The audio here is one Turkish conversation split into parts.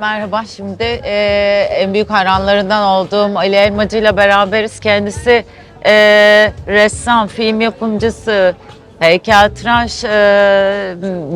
Merhaba, şimdi e, en büyük hayranlarından olduğum Ali Elmacı ile beraberiz. Kendisi e, ressam, film yapımcısı, heykeltıraş, e,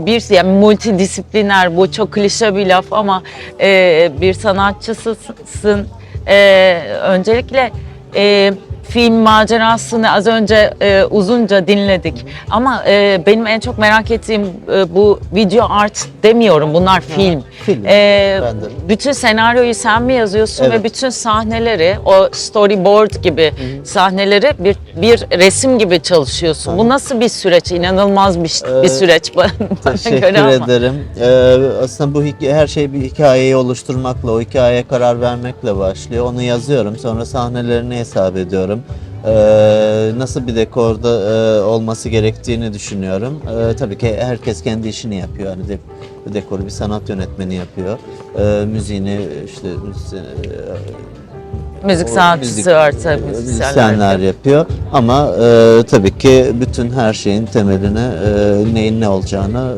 bir yani multidisipliner, bu çok klişe bir laf ama e, bir sanatçısın. E, öncelikle e, film macerasını az önce e, uzunca dinledik. Ama e, benim en çok merak ettiğim e, bu video art demiyorum. Bunlar film. film. E, Ben de. bütün senaryoyu sen mi yazıyorsun Evet. ve bütün sahneleri, o storyboard gibi sahneleri bir bir resim gibi çalışıyorsun. Bu nasıl bir süreç? İnanılmaz bir, bir Ee, süreç bana, bana Teşekkür göre ama. ederim. Ee, aslında bu her şey bir hikayeyi oluşturmakla, o hikayeye karar vermekle başlıyor. Onu yazıyorum, sonra sahnelerini hesap ediyorum. Ee, nasıl bir dekorda e, olması gerektiğini düşünüyorum. Ee, tabii ki herkes kendi işini yapıyor. Yani de, dekoru bir sanat yönetmeni yapıyor. Ee, müziğini işte e, Müzik sanatçısı var tabii. müzisyenler yapıyor ama e, tabii ki bütün her şeyin temeline e, neyin ne olacağını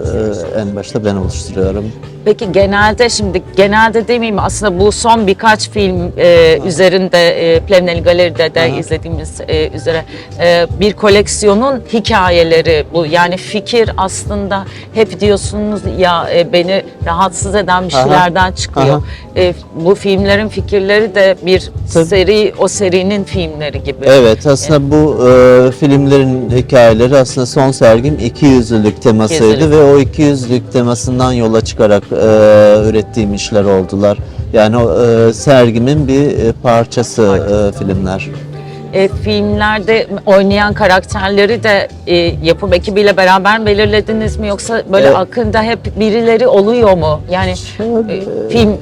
e, en başta ben oluşturuyorum. Peki genelde şimdi genelde demeyeyim aslında bu son birkaç film e, üzerinde e, Plevneli Galeri'de de Aha. izlediğimiz e, üzere e, bir koleksiyonun hikayeleri bu yani fikir aslında hep diyorsunuz ya e, beni rahatsız eden bir Aha. şeylerden çıkıyor. Aha. E, bu filmlerin fikirleri de bir Tabii. seri o serinin filmleri gibi. Evet aslında bu e, filmlerin hikayeleri aslında son sergim 200'lülük temasıydı İkiyüzlülük. ve o 200'lük temasından yola çıkarak e, ürettiğim işler oldular. Yani e, sergimin bir e, parçası e, filmler. E, filmlerde oynayan karakterleri de e, yapım ekibiyle beraber belirlediniz mi yoksa böyle Evet. akında hep birileri oluyor mu? Yani Şöyle- e, film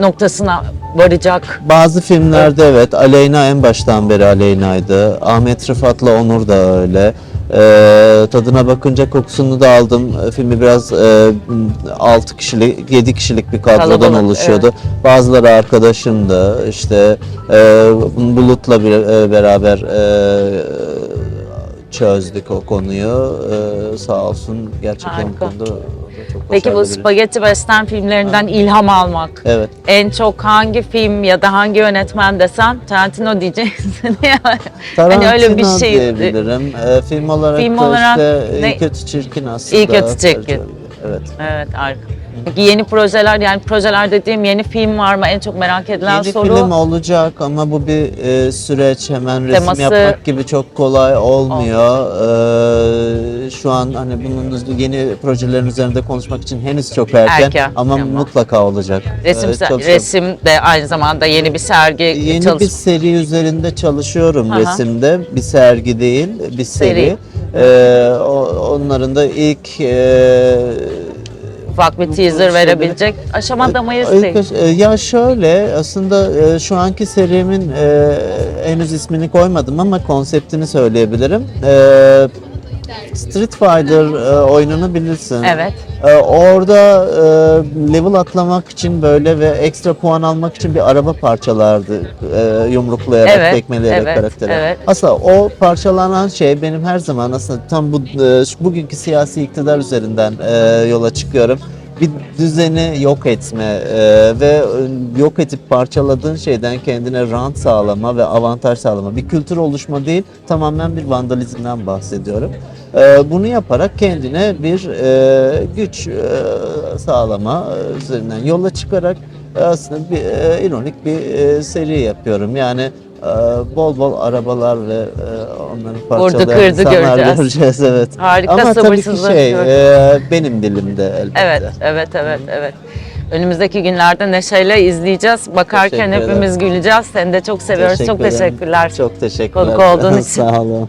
noktasına varacak. Bazı filmlerde evet. Aleyna en baştan beri Aleyna'ydı. Ahmet Rıfat'la Onur da öyle. Ee, tadına bakınca kokusunu da aldım. Ee, Filmi biraz e, 6 kişilik, 7 kişilik bir kadrodan Kalabalık, oluşuyordu. Bazıları arkadaşımdı. İşte e, Bulut'la bir, e, beraber e, çözdük o konuyu. E, sağ olsun gerçekten bu Harika. konuda çok Peki bu başarılı biri. spagetti western filmlerinden ilham almak. Evet. En çok hangi film ya da hangi yönetmen desem Tarantino diyeceksin. yani Tarantino öyle bir şey. diyebilirim. Ee, film olarak Film da olarak işte ne- İyi Kötü Çirkin aslında. İyi Kötü Çirkin. Evet. Evet harika. Peki yeni projeler yani projeler dediğim yeni film var mı? En çok merak edilen Yeni soru. film olacak ama bu bir e, süreç. Hemen resim Teması- yapmak gibi çok kolay olmuyor. Ee, şu an hani bunun yeni projelerin üzerinde konuşmak için henüz çok erken, Erken, ama tamam. mutlaka olacak. Resim, Ee, çok- resim de aynı zamanda yeni bir sergi Yeni çalış- bir seri üzerinde çalışıyorum Aha. resimde. Bir sergi değil, bir seri. Seri. Ee, o- onların da ilk e, ufak bir teaser verebilecek aşamada mıyız değil? e, Ya şöyle aslında e, şu anki serimin e, henüz ismini koymadım ama konseptini söyleyebilirim. Street Fighter e, oyununu bilirsin. Evet. E, orada e, level atlamak için böyle ve ekstra puan almak için bir araba parçalardı e, yumruklayarak, Evet, tekmeleyerek evet, karaktere. evet. Aslında o parçalanan şey benim her zaman aslında tam bu e, şu- bugünkü siyasi iktidar üzerinden e, yola çıkıyorum. Bir düzeni yok etme e, ve e, yok edip parçaladığın şeyden kendine rant sağlama ve avantaj sağlama. Bir kültür oluşma değil, tamamen bir vandalizmden bahsediyorum. E, bunu yaparak kendine bir e, güç e, sağlama e, üzerinden yola çıkarak e, aslında bir e, ironik bir e, seri yapıyorum. Yani bol bol arabalar ve e, onların parçalayan kırdı insanlar göreceğiz. göreceğiz. Evet. Harika, Ama tabii ki şey e, benim dilimde elbette. Evet, evet, evet, evet. Önümüzdeki günlerde neşeyle izleyeceğiz. Bakarken hepimiz güleceğiz. Seni de çok seviyoruz. çok Teşekkür ederim. teşekkürler. Çok teşekkürler. Konuk olduğun için. Sağ olun.